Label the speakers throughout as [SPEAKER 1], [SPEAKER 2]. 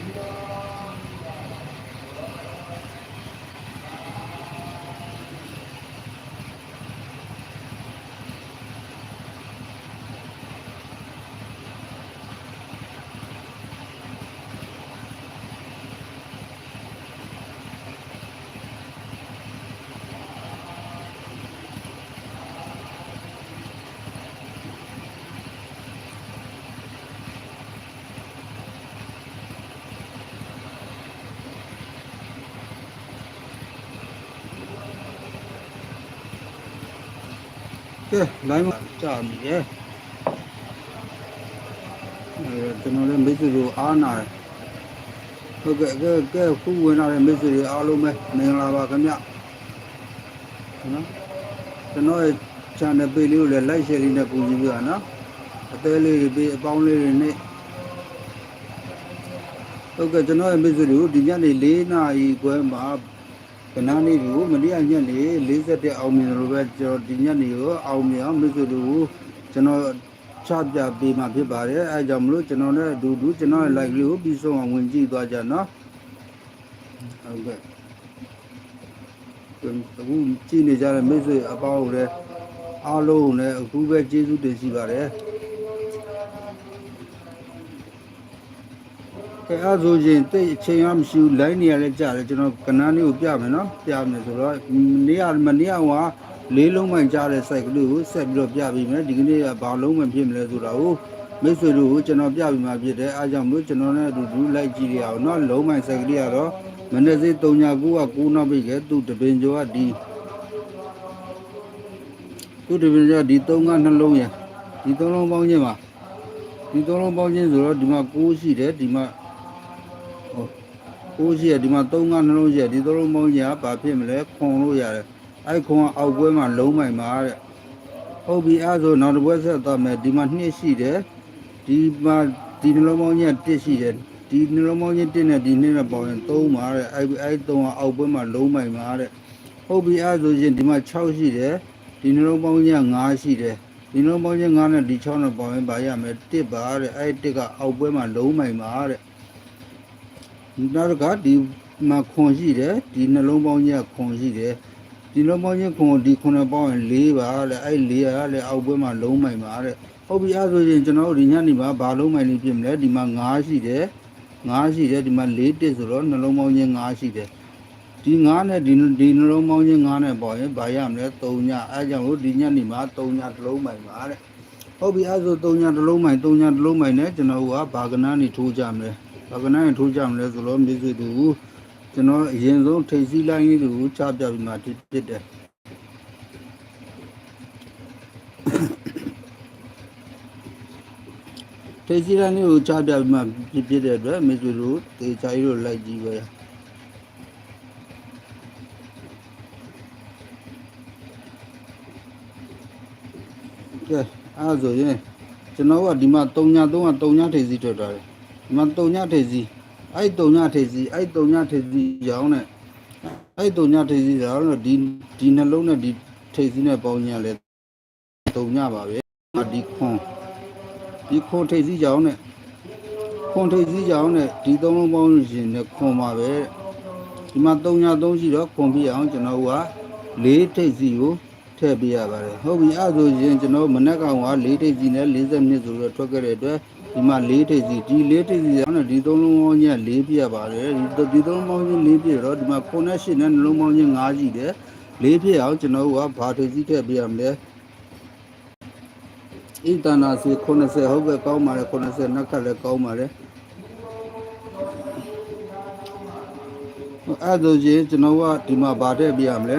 [SPEAKER 1] 감사합니다. ကဲလိုင်းမှာကြာပြီရဲ့အဲကျွန်တော်လည်းမိတ်ဆွေတို့အားနာတယ်ဟုတ်ကဲ့ကဲကဲခုဝင်လာတဲ့မိတ်ဆွေတွေအားလုံးပဲမင်္ဂလာပါခင်ဗျနော်ကျွန်တော်ရဲ့ channel page လေးကိုလည်း like share လေးနဲ့ကူညီပြပါနော်အသေးလေးတွေပြီးအပေါင်းလေးတွေနဲ့ဟုတ်ကဲ့ကျွန်တော်ရဲ့မိတ်ဆွေတို့ဒီညနေ၄နာရီခွဲမှာ ကနားလေးကိုမနေ့ကညနေ47အောင်မြင်လို့ပဲကျွန်တော်ဒီညနေကိုအောင်မြင်အောင်မိတ်ဆွေတို့ကိုကျွန်တော်ချပြပေးမှာဖြစ်ပါတယ်အဲကြောင့်မလို့ကျွန်တော်လည်းအတူတူကျွန်တော်ရဲ့ like လေးကိုပြီးဆုံးအောင်ဝင်ကြည့်သွားကြနော်ဟုတ်ကဲ့အခုကြည့်နေကြတဲ့မိတ်ဆွေအပေါင်းကိုလည်းအားလုံးကိုလည်းအခုပဲကျေးဇူးတင်ရှိပါတယ် ကဲအားဆိုရင်တိတ်အချိန်ရမရှိဘူး line နေရလဲကြာတယ်ကျွန်တော်ကနန်းလေးကိုပြမယ်နော်ပြမယ်ဆိုတော့နေ့ရမနေ့ကဟိုလေးလုံးမှန်ကြားတဲ့ site ကလေးကိုဆက်ပြီးတော့ပြပေးမယ်ဒီကနေ့ကဘာလုံးမှန်ဖြစ်မလဲဆိုတာကိုမိတ်ဆွေတို့ကိုကျွန်တော်ပြပေးမှဖြစ်တယ်အားကြောင့်မလို့ကျွန်တော်နဲ့အတူတူလိုက်ကြည့်ရအောင်နော်လုံးမှန် site ကလေးကတော့မနေ့စေး3ည9က9နောက်ပြီကဲသူ့တပင်ကျော်ကဒီသူ့တပင်ကျော်ဒီ3ကနှလုံးရဒီ3လုံးပေါင်းခြင်းပါဒီ3လုံးပေါင်းခြင်းဆိုတော့ဒီမှာ9ရှိတယ်ဒီမှာဟုတ် ကိုရှိရဒီမှာ3ကနှလုံးရှိရဒီ3လုံးပေါင်းကြီးကဘာဖြစ်မလဲခွန်လို့ရတယ်အဲ့ခွန်ကအောက်ပွဲမှာလုံးမိုင်ပါတဲ့ဟုတ်ပြီအဲ့ဆိုနောက်တစ်ပွဲဆက်သွားမယ်ဒီမှာ2ရှိတယ်ဒီမှာဒီနှလုံးပေါင်းကြီးက1ရှိတယ်ဒီနှလုံးပေါင်းကြီး1နဲ့ဒီ2နဲ့ပေါင်းရင်3ပါတဲ့အဲ့အဲ့3ကအောက်ပွဲမှာလုံးမိုင်ပါတဲ့ဟုတ်ပြီအဲ့ဆိုရင်ဒီမှာ6ရှိတယ်ဒီနှလုံးပေါင်းကြီးက9ရှိတယ်ဒီနှလုံးပေါင်းကြီး9နဲ့ဒီ6နဲ့ပေါင်းရင်ဗာရမယ်1ပါတဲ့အဲ့1ကအောက်ပွဲမှာလုံးမိုင်ပါတဲ့ နောက်တစ်ခါဒီမှာခွန်ရှိတယ်ဒီနှလုံးပေါင်းကြီးကခွန်ရှိတယ်ဒီနှလုံးပေါင်းကြီးခွန်ဒီခုနှစ်ပေါင်းရင်၄ပါလေအဲ့၄ရလည်းအောက်ဘက်မှာလုံးမိုင်ပါတဲ့ဟုတ်ပြီအဲ့ဆိုရင်ကျွန်တော်တို့ဒီညနေမှာဘာလုံးမိုင်လေးဖြစ်မလဲဒီမှာ9ရှိတယ်9ရှိတယ်ဒီမှာ4တစ်ဆိုတော့နှလုံးပေါင်းကြီး9ရှိတယ်ဒီ9နဲ့ဒီဒီနှလုံးပေါင်းကြီး9နဲ့ပေါ့ရင်ဘာရမလဲ3ညအဲ့ကြောင့်လို့ဒီညနေမှာ3ညတစ်လုံးမိုင်ပါတဲ့ဟုတ်ပြီအဲ့ဆို3ညတစ်လုံးမိုင်3ညတစ်လုံးမိုင်နဲ့ကျွန်တော်ကဘာကနားနေထိုးကြမလဲ ဘာကနားနေထိုးကြမလဲဆိုတော့မြေစုတူကျွန်တော်အရင်ဆုံးထိတ်စီလိုင်းလေးကိုချပြပြီးမှဖြစ်တယ်ထိတ်စီလိုင်းလေးကိုချပြပြီးမှဖြစ်ဖြစ်တဲ့အတွက်မြေစုတူတေချာကြီးတို့လိုက်ကြည့်ပဲကဲအဲ့ဆိုရင်ကျွန်တော်ကဒီမှာ3ည3က3ညထိတ်စီထွက်ထားတယ်ဒီ မှာ3ညထိတ်စီအဲ့3ညထိတ်စီအဲ့3ညထိတ်စီရောင်းတဲ့အဲ့3ညထိတ်စီရောင်းတော့ဒီဒီနှလုံးနဲ့ဒီထိတ်စီနဲ့ပေါင်းညလဲ3ညပါပဲဒီခွန်ဒီခွန်ထိတ်စီရောင်းတဲ့ခွန်ထိတ်စီရောင်းတဲ့ဒီသုံးလုံးပေါင်းလို့ရှရင်လည်းခွန်ပါပဲဒီမှာ3ည3ရှိတော့ခွန်ပြအောင်ကျွန်တော်က4ထိတ်စီကိုထည့်ပေးရပါတယ်ဟုတ်ပြီအဲ့ဆိုရင်ကျွန်တော်မနက်ကောင်က၄ထိပ်စီနဲ့40မိနစ်ဆိုတော့ထွက်ခဲ့တဲ့အတွက် ဒီမှာ၄ထိပ်စီဒီ၄ထိပ်စီရောင်းတဲ့ဒီသုံးလုံးပေါင်းကြီးက၄ပြရပါတယ်ဒီဒီသုံးလုံးပေါင်းကြီး၄ပြတော့ဒီမှာ9နဲ့8နဲ့နှလုံးပေါင်းကြီး5ရှိတယ်၄ပြအောင်ကျွန်တော်ကဘာထိပ်စီထည့်ပေးရမလဲဣတနာစီ90ဟုတ်ကဲ့ကောင်းပါတယ်90နှစ်ခတ်လည်းကောင်းပါတယ်အဲ့ဒါဆိုရင်ကျွန်တော်ကဒီမှာဗာထည့်ပြရမလဲ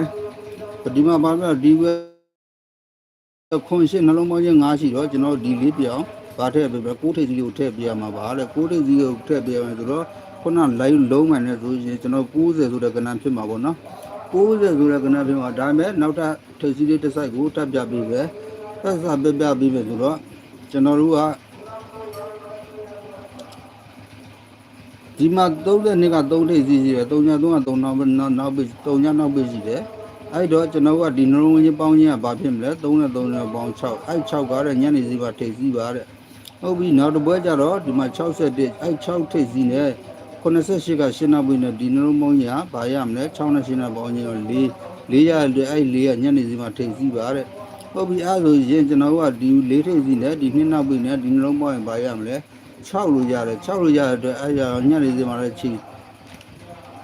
[SPEAKER 1] ဒီမှာဗာပြဒီဝဲခွန်ရှင်းနှလုံးပေါင်းချင်း၅ရှိတော့ကျွန်တော်ဒီလေးပြောင်း ဗာထည့်ပြပြကိုးထိပ်စီကိုထည့်ပြရမှာပါလေကိုးထိပ်စီကိုထည့်ပြရမယ်ဆိုတော့ခုန live လုံးမှန်နေဆိုရင်ကျွန်တော်90ဆိုတဲ့ကဏ္ဍဖြစ်မှာပေါ့နော်90ဆိုတဲ့ကဏ္ဍဖြစ်မှာဒါပေမဲ့နောက်ထပ်ထိပ်စီလေးတစ်စိုက်ကိုတက်ပြပေးပဲသက်သာပြပြပေးမယ်ဆိုတော့ကျွန်တော်တို့ကဒီမှာ30နှစ်က3ထိပ်စီရှိတယ်3ည3က3နောက်နောက်နောက်ပြီ3ညနောက်ပြီရှိတယ်အဲ့တော့ကျွန်တော်ကဒီနှလုံးဝင်ပေါင်းချင်းကဘာဖြစ်မလဲ3နဲ့3နဲ့ပေါင်း6အဲ့6ကားတဲ့ညနေစီပါထိပ်စီပါတဲ့ ဟုတ်ပြီနောက်တစ်ပွဲကျတော့ဒီမှာ61အဲ့6ထိပ်စီနဲ့88ကရှင်းနောက်ပြီးနဲ့ဒီနှလုံးပေါင်းကြီးကဘာရမလဲ6နဲ့ရှင်းတဲ့ပေါင်းကြီးတော့4 4ရတဲ့အဲ့4ကညနေစီမှာထိပ်စီးပါတဲ့ဟုတ်ပြီအဲ့ဆိုရင်ကျွန်တော်ကဒီ4ထိပ်စီးနဲ့ဒီနှစ်နောက်ပြီးနဲ့ဒီနှလုံးပေါင်းရင်ဘာရမလဲ6လို့ရတယ်6လို့ရတဲ့အတွက်အဲ့ရညနေစီမှာလည်းချိန်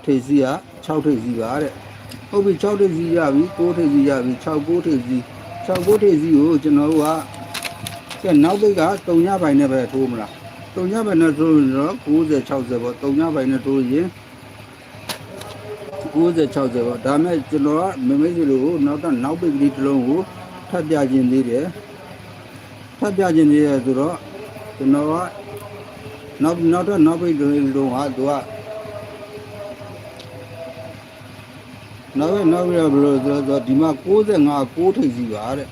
[SPEAKER 1] ထိပ်စီးက6ထိပ်စီးပါတဲ့ဟုတ်ပြီ6ထိပ်စီးရပြီ9ထိပ်စီးရပြီ6 9ထိပ်စီး6 9ထိပ်စီးကိုကျွန်တော်က ကဲနောက်ပိတ်က3ညပိုင်းနဲ့ပဲထိုးမလား3ညပိုင်းနဲ့ထိုးရင်တော့90 60ပေါ့3ညပိုင်းနဲ့ထိုးရင်90 60ပေါ့ဒါမဲ့ကျွန်တော်ကမမေးစီလိုကိုနောက်တော့နောက်ပိတ်ကလေးတစ်လုံးကိုထပ်ပြခြင်းသေးတယ်ထပ်ပြခြင်းသေးတယ်ဆိုတော့ကျွန်တော်ကနောက်နောက်တော့နောက်ပိတ်တစ်လုံးကသူကနောက်ပဲနောက်ပြီးတော့ဘယ်လိုဆိုတော့ဒီမှာ65 6ထိပ်စီပါတဲ့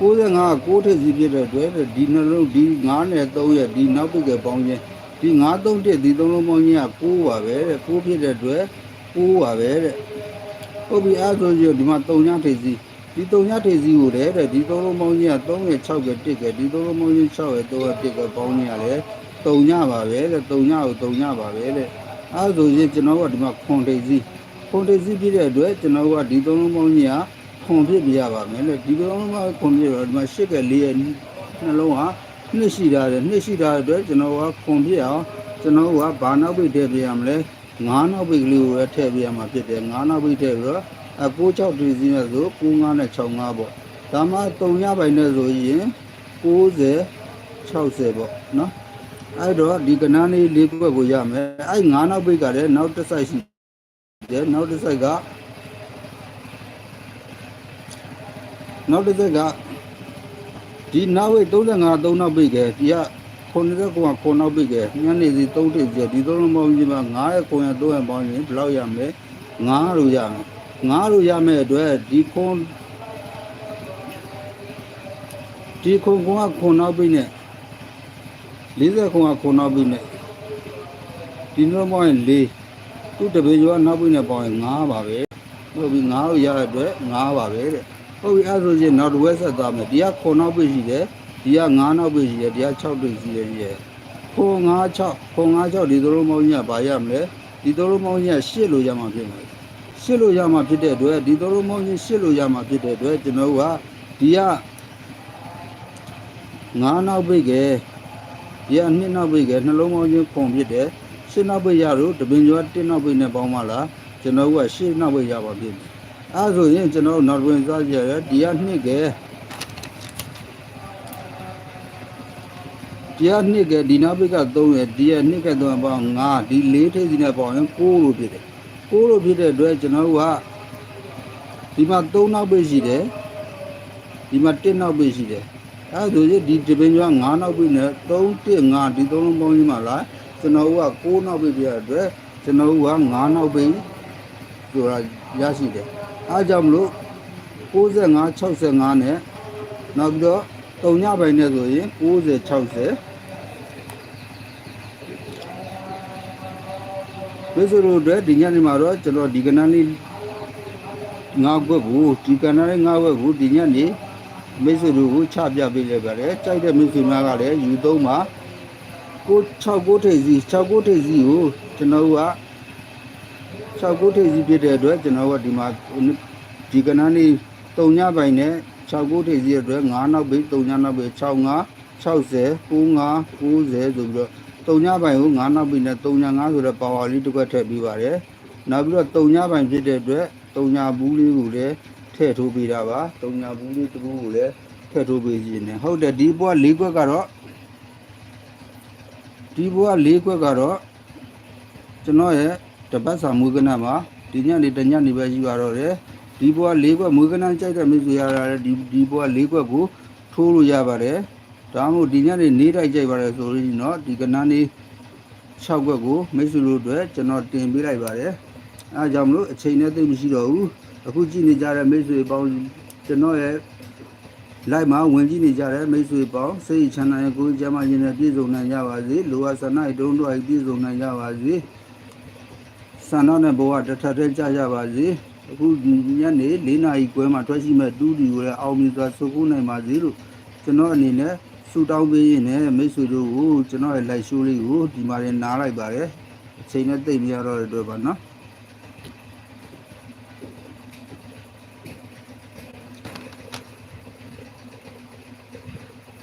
[SPEAKER 1] 65 6ထိပ်စီဖြစ်တဲ့အတွက်ဒီနှလုံးဒီ9နဲ့3ရဲ့ဒီနောက်ပိတ်ကပေါင်းခြင်းဒီ9 3 1ဒီ3လုံးပေါင်းခြင်းက6ပါပဲတဲ့6ဖြစ်တဲ့အတွက်6ပါပဲတဲ့ဟုတ်ပြီအဲဆိုရင်ဒီမှာ3ညထိပ်စီဒီ3ညထိပ်စီကိုတဲ့တဲ့ဒီ3လုံးပေါင်းခြင်းက3ရဲ့6က1ကဒီ3လုံးပေါင်းခြင်း6ရဲ့3ရဲ့1ကပေါင်းခြင်းရတယ်3ညပါပဲတဲ့3ညကို3ညပါပဲတဲ့အဲဆိုရင်ကျွန်တော်ကဒီမှာခွန်ထိပ်စီခွန်ထိပ်စီပြည့်တဲ့အတွက်ကျွန်တော်ကဒီ3လုံးပေါင်းခြင်းက ခွန်ဖြစ်ပြရပါမယ်လေဒီ3လုံးပေါင်းခွန်ပြတော့ဒီမှာ8က4ရဲ့နှလုံးဟာနှစ်ရှိတာတယ်နှစ်ရှိတာတဲ့အတွက်ကျွန်တော်ကခွန်ပြအောင်ကျွန်တော်ကဘာနောက်ပိတ်ထည့်ပြရမလဲငါးနောက်ပိတ်ကလေးကိုလည်းထည့်ပြရမှာဖြစ်တယ်ငါးနောက်ပိတ်ထည့်ပြီးတော့အ6 6ဒီစီနဲ့ဆို9 9နဲ့6 5ပေါ့ဒါမှ3ရပိုင်နဲ့ဆိုရင်90 60ပေါ့နော်အဲ့တော့ဒီကဏ္ဍလေး၄ခွက်ကိုရမယ်အဲ့ငါးနောက်ပိတ်ကလည်းနောက်တစ်ဆိုင်ရှိတယ်နောက်တစ်ဆိုင်က နောက်တစ်ဆိုင်ကဒီနောက်ဝိတ်35 3နောက်ပိတ်ကဒီကခုနှစ်ရက်ကောင်ခုနောက်ပိတ်ကညနေစီ3တိတ်ကျဒီသုံးလုံးပေါင်းကြီးမှာ9ရက်9ရက်3ရက်ပေါင်းရင်ဘယ်လောက်ရမလဲ9လို့ရမယ်9လို့ရမယ်အတွက်ဒီခုံဒီခုံကခုနောက်ပိတ်နဲ့40ခုံကခုနောက်ပိတ်နဲ့ဒီနှလုံးပေါင်းရင်4သူ့တပည့်ကျော်နောက်ပိတ်နဲ့ပေါင်းရင်9ပါပဲဟုတ်ပြီ9လို့ရတဲ့အတွက်9ပါပဲတဲ့ ဟုတ်ပြီအဲ့ဆိုရင်နောက်တစ်ဝက်ဆက်သွားမယ်ဒီကခုံနောက်ပိတ်ရှိတယ်ဒီက9နောက်ပိတ်ရှိတယ်ဒီက6ပိတ်ရှိတယ်ကြီးရဲ့ခုံ96ခုံ96ဒီသလုံးပေါင်းကြီးကဘာရမလဲဒီသလုံးပေါင်းကြီးက8လို့ရမှာဖြစ်မယ်8လို့ရမှာဖြစ်တဲ့အတွက်ဒီသလုံးပေါင်းကြီး8လို့ရမှာဖြစ်တဲ့အတွက်ကျွန်တော်ကဒီက9နောက်ပိတ်ကဒီက2နောက်ပိတ်ကနှလုံးပေါင်းချင်းခုံဖြစ်တယ်8နောက်ပိတ်ရလို့တပင်ကျော်1နောက်ပိတ်နဲ့ပေါင်းမှလားကျွန်တော်က8နောက်ပိတ်ရပါဖြစ်တယ် အဲဆိုရင်ကျွန်တော်နောက်တွင်စားကြရဒီက2ကဒီက2ကဒီနောက်ပိတ်က3ရဒီက2က3ပေါင်း5ဒီ4ထိပ်စီနဲ့ပေါင်းရင်6လို့ဖြစ်တယ်6လို့ဖြစ်တဲ့အတွက်ကျွန်တော်ကဒီမှာ3နောက်ပိတ်ရှိတယ်ဒီမှာ1နောက်ပိတ်ရှိတယ်အဲဆိုရင်ဒီတပင်ကျော်9နောက်ပိတ်နဲ့3 1 5ဒီ3လုံးပေါင်းကြီးမှာလားကျွန်တော်က6နောက်ပိတ်ပြရတဲ့အတွက်ကျွန်တော်က9နောက်ပိတ် ဆိုတာရရှိတယ်အားကြောင့်မလို့65 65နဲ့နောက်ပြီးတော့တုံညပိုင်းနဲ့ဆိုရင်90 60ဒီဆိုလို့အတွက်ဒီညနေမှာတော့ကျွန်တော်ဒီကဏ္ဍလေးငါးခွက်ကိုဒီကဏ္ဍလေးငါးခွက်ကိုဒီညနေမိတ်ဆွေတို့ကိုချပြပေးလိုက်ပါတယ်ကြိုက်တဲ့မိတ်ဆွေများကလည်းယူသုံးပါကို6ကိုထိပ်စီ6ကိုထိပ်စီကိုကျွန်တော်က 6ကိုထိပ်စီဖြစ်တဲ့အတွက်ကျွန်တော်ကဒီမှာဒီကဏ္ဍလေးတုံညပိုင်းနဲ့6ကိုထိပ်စီအတွက်9နောက်ပိတ်တုံညနောက်ပိတ်6 5 60 95 90ဆိုပြီးတော့တုံညပိုင်းကို9နောက်ပိတ်နဲ့တုံည9ဆိုတဲ့ပါဝါလေးတစ်ခွက်ထည့်ပြီးပါတယ်နောက်ပြီးတော့တုံညပိုင်းဖြစ်တဲ့အတွက်တုံညဘူးလေးကိုလည်းထည့်ထိုးပေးတာပါတုံညဘူးလေးတစ်ခုကိုလည်းထည့်ထိုးပေးခြင်းနဲ့ဟုတ်တယ်ဒီဘွား၄ခွက်ကတော့ဒီဘွား၄ခွက်ကတော့ကျွန်တော်ရဲ့ တပတ်စာမွေးကနမှာဒီညနေတညနေပဲရှိပါတော့တယ်ဒီဘွား၄ခွက်မွေးကနကြိုက်တဲ့မိတ်ဆွေရတာလေဒီဒီဘွား၄ခွက်ကိုထိုးလို့ရပါတယ်ဒါမှမဟုတ်ဒီညနေနေတိုက်ကြိုက်ပါတယ်ဆိုလို့ရှိရင်တော့ဒီကနန်းလေး6ခွက်ကိုမိတ်ဆွေတို့အတွက်ကျွန်တော်တင်ပေးလိုက်ပါတယ်အဲဒါကြောင့်မလို့အချိန်နဲ့သိပ်မရှိတော့ဘူးအခုကြည့်နေကြတဲ့မိတ်ဆွေပေါင်းကျွန်တော်ရဲ့လိုက်မှာဝင်ကြည့်နေကြတဲ့မိတ်ဆွေပေါင်းစိတ်ချမ်းသာရဲ့ကိုယ်ကျမ်းမာခြင်းနဲ့ပြည့်စုံနိုင်ကြပါစေလိုအပ်ဆန္ဒတုံးတို့ပြည့်စုံနိုင်ကြပါစေ ဆန္ဒနဲ့ဘဝတစ်ထပ်တည်းကြကြပါစေအခုညနေ၄နာရီခွဲမှာထွက်ရှိမဲ့တူးဒီကိုလည်းအောင်မြင်စွာစုခုနိုင်ပါစေလို့ကျွန်တော်အနေနဲ့ဆူတောင်းပေးရင်းနဲ့မိတ်ဆွေတို့ကိုကျွန်တော်ရဲ့ live show လေးကိုဒီမှာရင်နားလိုက်ပါတယ်အချိန်နဲ့တိတ်မရတော့တဲ့အတွက်ပါနော်